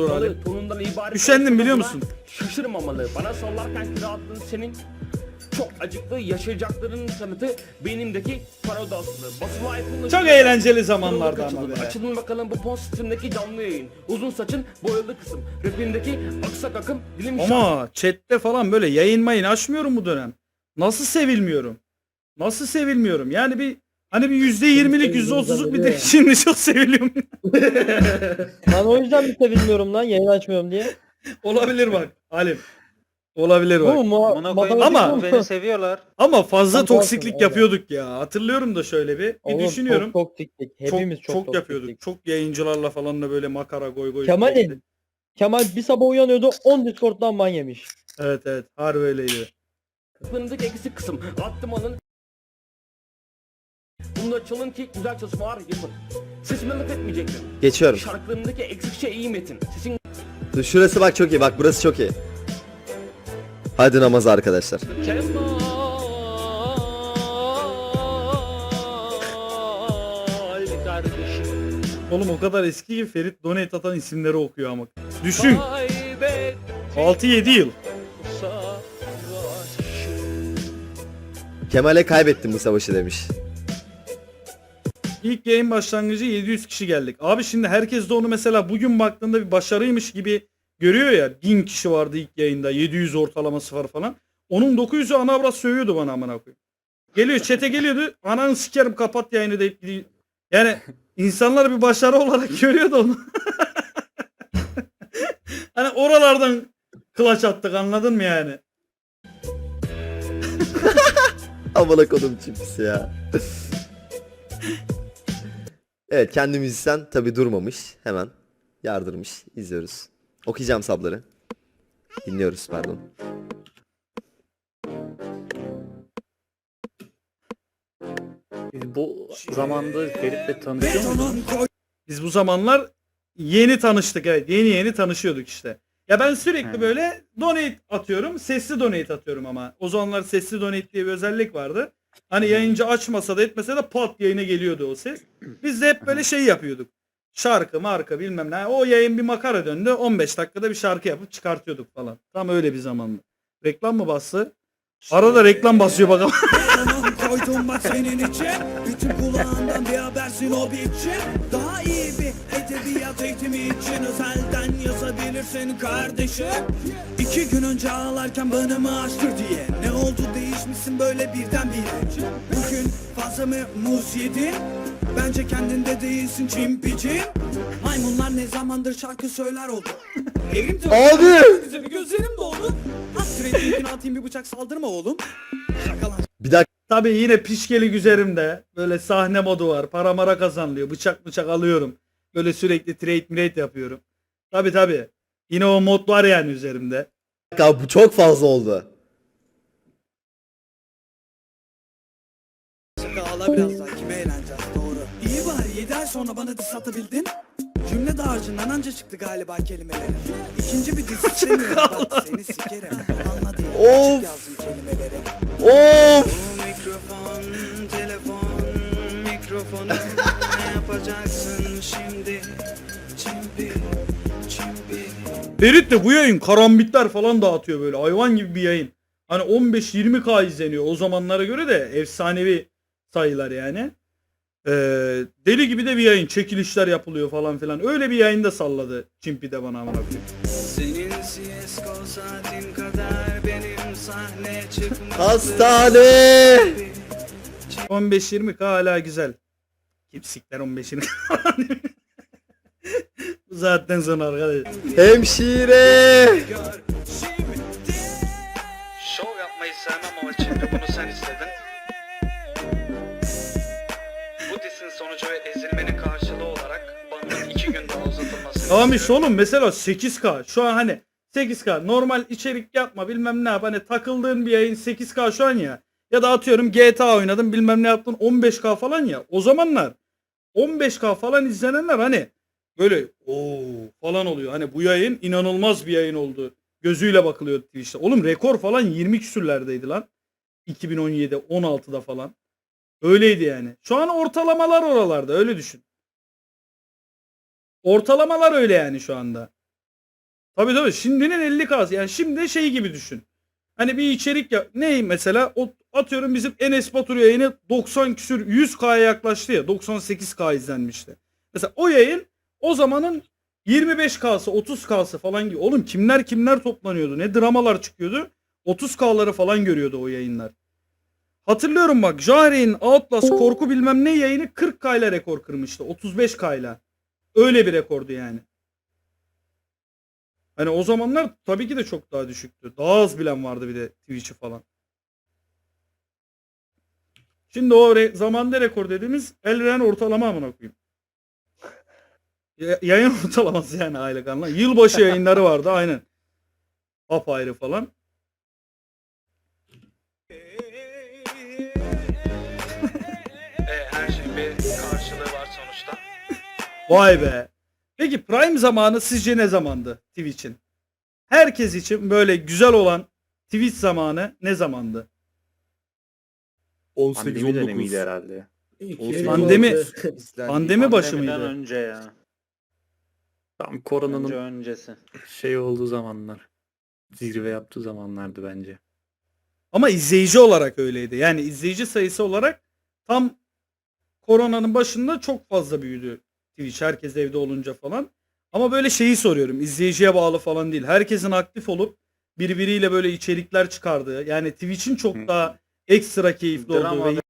olur Ali. Tonundan ibaret Üşendim biliyor musun? Şaşırmamalı. Bana sallarken kiraladığın senin çok acıklı yaşayacakların kanıtı beynimdeki paradoslu. Basılı iPhone'la Çok eğlenceli zamanlarda ama be. Açılın bakalım bu postimdeki canlı yayın. Uzun saçın boyalı kısım. Rapindeki aksak akım dilim Ama chatte falan böyle yayın mayın açmıyorum bu dönem. Nasıl sevilmiyorum? Nasıl sevilmiyorum? Yani bir hani bir yüzde yirmilik yüzde otuzluk bir de şimdi çok seviliyorum. Ben o yüzden mi sevilmiyorum lan yayın açmıyorum diye. Olabilir bak Halim. Olabilir Bu bak. mu? Mu- Amına koyayım matematik Ama- bu beni seviyorlar. Ama fazla Tam toksiklik tersi, yapıyorduk ya. Hatırlıyorum da şöyle bir. Bir Oğlum, düşünüyorum. Çok. Çok, Hepimiz çok, çok, yapıyorduk. Çok yayıncılarla falan da böyle makara goy goy. Kemal'in Kemal bir sabah uyanıyordu 10 Discord'dan ban yemiş. Evet evet. Harbi öyleydi. şarkılarındaki eksik kısım. Attım alın. Bunu açılın ki güzel çalışmalar yapın. Sesime laf etmeyecektim. Geçiyorum. Şarkılarındaki eksik şey iyi metin. Sesin Dur şurası bak çok iyi. Bak burası çok iyi. Hadi namaz arkadaşlar. Kemal kardeşim. Oğlum o kadar eski ki Ferit donate atan isimleri okuyor ama. Düşün. Kaybet 6-7 yıl. Kemal'e kaybettim bu savaşı demiş. İlk yayın başlangıcı 700 kişi geldik. Abi şimdi herkes de onu mesela bugün baktığında bir başarıymış gibi görüyor ya. 1000 kişi vardı ilk yayında. 700 ortalaması var falan. Onun 900'ü ana avrat sövüyordu bana amına koyayım. Geliyor çete geliyordu. Ananı sikerim kapat yayını deyip gidiyor. Yani insanlar bir başarı olarak görüyordu onu. hani oralardan kılaç attık anladın mı yani? Amına kodum çipsi ya. Evet kendi müzisyen tabi durmamış. Hemen yardırmış. İzliyoruz. Okuyacağım sabları. Dinliyoruz pardon. Biz bu zamanda Ferit'le tanışıyor muyduk? Biz bu zamanlar yeni tanıştık evet. Yeni yeni tanışıyorduk işte. Ya ben sürekli He. böyle donate atıyorum. Sesli donate atıyorum ama. O zamanlar sesli donate diye bir özellik vardı. Hani yayıncı açmasa da etmese de pat yayına geliyordu o ses. Biz de hep böyle şey yapıyorduk. Şarkı marka bilmem ne. O yayın bir makara döndü. 15 dakikada bir şarkı yapıp çıkartıyorduk falan. Tam öyle bir zamandı. Reklam mı bastı? Arada reklam basıyor bakalım. Koydum bak senin için Bütün kulağından bir habersin o için Daha edebiyat eğitimi için Özelden yazabilirsin kardeşim İki gün önce ağlarken bana mı açtır diye Ne oldu değişmişsin böyle birden bire Bugün fazla mı muz yedin Bence kendinde değilsin çimpici Maymunlar ne zamandır şarkı söyler oldu Evrim Abi! Güzel gözlerim doldu linkini atayım bir bıçak saldırma oğlum Şakalar Bir dakika. Tabii yine pişkelik üzerimde. Böyle sahne modu var. Para mara kazanılıyor. Bıçak bıçak alıyorum. Böyle sürekli trade trade yapıyorum. Tabii tabii. Yine o mod var yani üzerimde. Bu çok fazla oldu. Ağla biraz daha kime eğleneceğiz doğru İyi bari 7 ay sonra bana diss atabildin Cümle dağarcığından anca çıktı galiba kelimeleri İkinci bir diss istemiyorum ben seni sikerim Anla diye Of. Ferit de bu yayın karambitler falan dağıtıyor böyle. Hayvan gibi bir yayın. Hani 15-20k izleniyor. O zamanlara göre de efsanevi sayılar yani. Ee, deli gibi de bir yayın. Çekilişler yapılıyor falan filan. Öyle bir yayında salladı Çimpi de bana amına koyayım. Senin CSGO saatin kadar benim sahne çıkmam Hastane! 15-20k hala güzel. Kimsikler 15-20k Bu zaten sonra arkadaş. Hemşire! Şimdi Şov yapmayı sevmem ama çünkü bunu sen istedin. Bu disin sonucu ve ezilmenin karşılığı olarak banın iki gün daha uzatılması. Tamam işte oğlum mesela 8K şu an hani 8K normal içerik yapma bilmem ne yap hani takıldığın bir yayın 8K şu an ya ya da atıyorum GTA oynadım bilmem ne yaptın 15K falan ya o zamanlar 15K falan izlenenler hani böyle o falan oluyor. Hani bu yayın inanılmaz bir yayın oldu. Gözüyle bakılıyor Twitch'te. Oğlum rekor falan 20 küsürlerdeydi lan. 2017 16'da falan. Öyleydi yani. Şu an ortalamalar oralarda öyle düşün. Ortalamalar öyle yani şu anda. Tabii tabii. Şimdinin 50K'sı yani şimdi şey gibi düşün. Hani bir içerik ya ne mesela? O, atıyorum bizim Enes Batur yayını 90 küsür 100K'ya yaklaştı ya 98K izlenmişti. Mesela o yayın o zamanın 25K'sı 30K'sı falan gibi. Oğlum kimler kimler toplanıyordu ne dramalar çıkıyordu. 30K'ları falan görüyordu o yayınlar. Hatırlıyorum bak Jahre'in Outlast korku bilmem ne yayını 40K ile rekor kırmıştı. 35K ile. Öyle bir rekordu yani. Hani o zamanlar tabii ki de çok daha düşüktü. Daha az bilen vardı bir de Twitch'i falan. Şimdi o re- zamanda rekor dediğimiz Elren ortalama amına koyayım. Ya- yayın ortalaması yani aylık anla. Yılbaşı yayınları vardı aynen. Apayrı falan. E, her şeyin bir karşılığı var sonuçta. Vay be. Peki prime zamanı sizce ne zamandı Twitch'in? Herkes için böyle güzel olan Twitch zamanı ne zamandı? 18 Pandemi 19. dönemiydi herhalde. Pandemi pandemi başı Pandemiden mıydı? önce ya. Tam Önce koronanın öncesi. şey olduğu zamanlar. Zirve yaptığı zamanlardı bence. Ama izleyici olarak öyleydi. Yani izleyici sayısı olarak tam koronanın başında çok fazla büyüdü Twitch. Herkes evde olunca falan. Ama böyle şeyi soruyorum. izleyiciye bağlı falan değil. Herkesin aktif olup birbiriyle böyle içerikler çıkardığı. Yani Twitch'in çok Hı. daha ekstra keyifli olduğu Drama ve